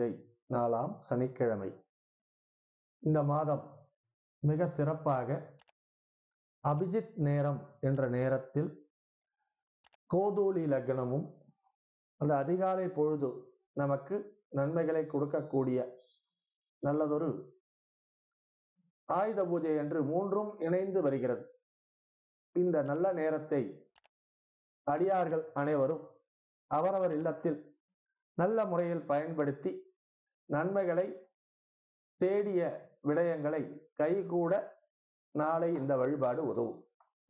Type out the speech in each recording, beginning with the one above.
பூஜை நாளாம் சனிக்கிழமை. இந்த மாதம் மிக சிறப்பாக அபிஜித் நேரம் என்ற நேரத்தில் கோதூளி லக்னமும் அந்த அதிகாலை பொழுது நமக்கு நன்மைகளை கொடுக்கக்கூடிய நல்லதொரு ஆயுத பூஜை என்று மூன்றும் இணைந்து வருகிறது. இந்த நல்ல நேரத்தை அடியார்கள் அனைவரும் அவரவர் இல்லத்தில் நல்ல முறையில் பயன்படுத்தி நன்மைகளை தேடிய விடயங்களை கைகூட நாளை இந்த வழிபாடு உதவும்.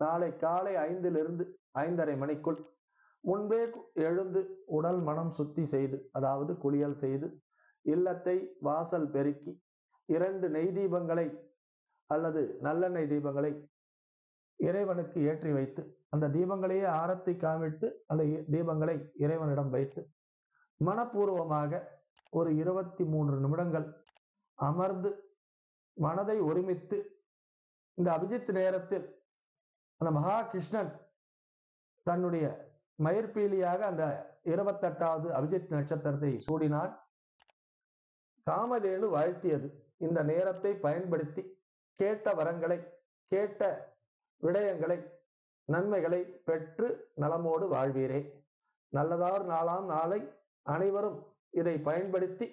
நாளை காலை ஐந்திலிருந்து ஐந்தரை மணிக்குள் முன்பே எழுந்து உடல் மனம் சுத்தி செய்து அதாவது குளியல் செய்து இல்லத்தை வாசல் பெருக்கி இரண்டு நெய் தீபங்களை அல்லது நல்லெண்ணெய் தீபங்களை இறைவனுக்கு ஏற்றி வைத்து அந்த தீபங்களையே ஆரத்தி காமிட்டு அந்த தீபங்களை இறைவனிடம் வைத்து மனப்பூர்வமாக ஒரு இருபத்தி மூன்று நிமிடங்கள் அமர்ந்து மனதை ஒருமித்து இந்த அபிஜித் நேரத்தில் அந்த மகா கிருஷ்ணன் தன்னுடைய மயிர்பீலியாக அந்த இருபத்தெட்டாவது அபிஜித் நட்சத்திரத்தை சூடினான். காமதேனு வாழ்த்தியது. இந்த நேரத்தை பயன்படுத்தி கேட்ட வரங்களை கேட்ட விடயங்களை நன்மைகளை பெற்று நலமோடு வாழ்வீரே. நல்லதார் நாளாம் நாளை அனைவரும் இதை பயன்படுத்தி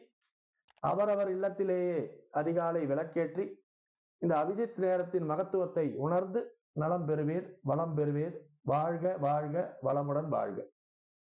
அவரவர் இல்லத்திலேயே அதிகாலை விளக்கேற்றி இந்த அபிஜித் நேரத்தின் மகத்துவத்தை உணர்ந்து நலம் பெறுவீர் வளம் பெறுவீர் வாழ்க வாழ்க வளமுடன் வாழ்க.